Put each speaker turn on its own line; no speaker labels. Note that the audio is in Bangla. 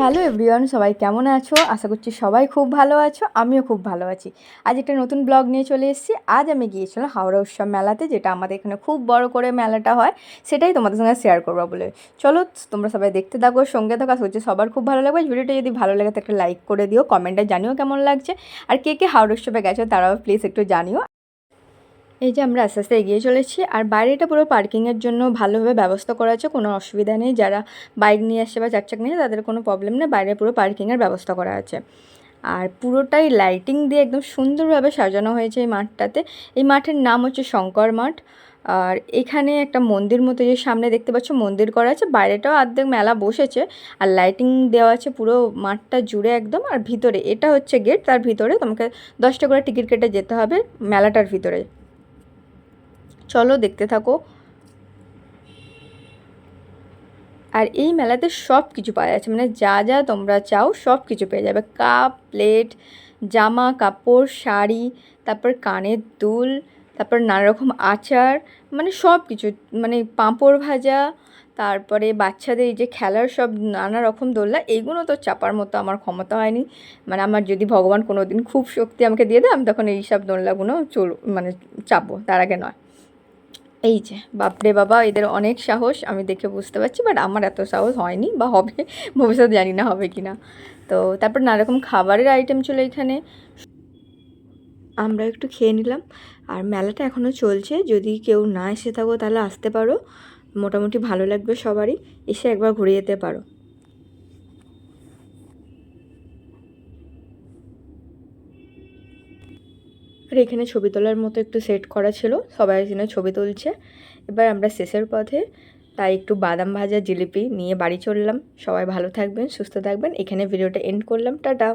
হ্যালো এভরিওয়ান, সবাই কেমন আছো? আশা করছি সবাই খুব ভালো আছো, আমিও খুব ভালো আছি। আজ একটা নতুন ব্লগ নিয়ে চলে এসেছি। আজ আমি গিয়েছিলাম হাওড়া উৎসব মেলাতে, যেটা আমাদের এখানে খুব বড় করে মেলাটা হয়, সেটাই তোমাদের সঙ্গে শেয়ার করব বলে। চলো, তোমরা সবাই দেখতে থাকো, সঙ্গে থাকো, আশা করছি সবার খুব ভালো লাগবে। ভিডিওটা যদি ভালো লাগে তো একটা লাইক করে দিও কমেন্টে জানিও কেমন লাগছে। আর কে কে হাওড়া উৎসবে গেছো, তারাও প্লিজ একটু জানিও। এই যে আমরা আস্তে আস্তে এগিয়ে চলেছি, আর বাইরেটা পুরো পার্কিংয়ের জন্য ভালোভাবে ব্যবস্থা করা আছে, কোনো অসুবিধা নেই। যারা বাইক নিয়ে আসছে বা চার চাক নিয়ে তাদের কোনো প্রবলেম নেই। বাইরে পুরো পার্কিংয়ের ব্যবস্থা করা আছে। আর পুরোটাই লাইটিং দিয়ে একদম সুন্দরভাবে সাজানো হয়েছে এই মাঠটাতে। এই মাঠের নাম হচ্ছে শঙ্কর মাঠ। আর এখানে একটা মন্দির মতো যে সামনে দেখতে পাচ্ছ মন্দির করা আছে। বাইরেটাও অর্ধেক মেলা বসেছে, আর লাইটিং দেওয়া আছে পুরো মাঠটা জুড়ে একদম। আর ভিতরে, এটা হচ্ছে গেট তার ভিতরে তোমাকে দশটা করে টিকিট কেটে যেতে হবে মেলাটার ভিতরে। চলো দেখতে থাকো। আর এই মেলাতে সব কিছু পাওয়া যাচ্ছে মানে যা যা তোমরা চাও সব কিছু পেয়ে যাবে। কাপ, প্লেট, জামা, কাপড়, শাড়ি, তারপর কানের দুল, তারপর নানা রকম আচার মানে সব কিছু মানে পাঁপড় ভাজা, তারপরে বাচ্চাদের এই যে খেলার সব নানা রকম দোলনা এইগুলো তো চাপার মতো আমার ক্ষমতা হয়নি। মানে আমার যদি ভগবান কোনো দিন খুব শক্তি আমাকে দিয়ে দেয়, আমি তখন এই সব দোলনাগুলো চল মানে চাপবো, তার আগে নয়। এই যে, বাপরে বাবা, এদের অনেক সাহস, আমি দেখে বুঝতে পারছি বাট আমার এত সাহস হয়নি বা হবে ভবিষ্যৎ জানি না হবে কি না তো তারপর নানারকম খাবারের আইটেম ছিল এখানে। আমরা একটু খেয়ে নিলাম। আর মেলাটা এখনও চলছে, যদি কেউ না এসে থাকো তাহলে আসতে পারো। মোটামুটি ভালো লাগবে সবারই, এসে একবার ঘুরে যেতে পারো। আর এখানে ছবি তোলার মতো একটু সেট করা ছিল, সবাই এখানে ছবি তুলছে। এবার আমরা শেষের পথে, তাই একটু বাদাম ভাজা জিলিপি নিয়ে বাড়ি চললাম। সবাই ভালো থাকবেন, সুস্থ থাকবেন। এখানে ভিডিওটা এন্ড করলাম। টাটা!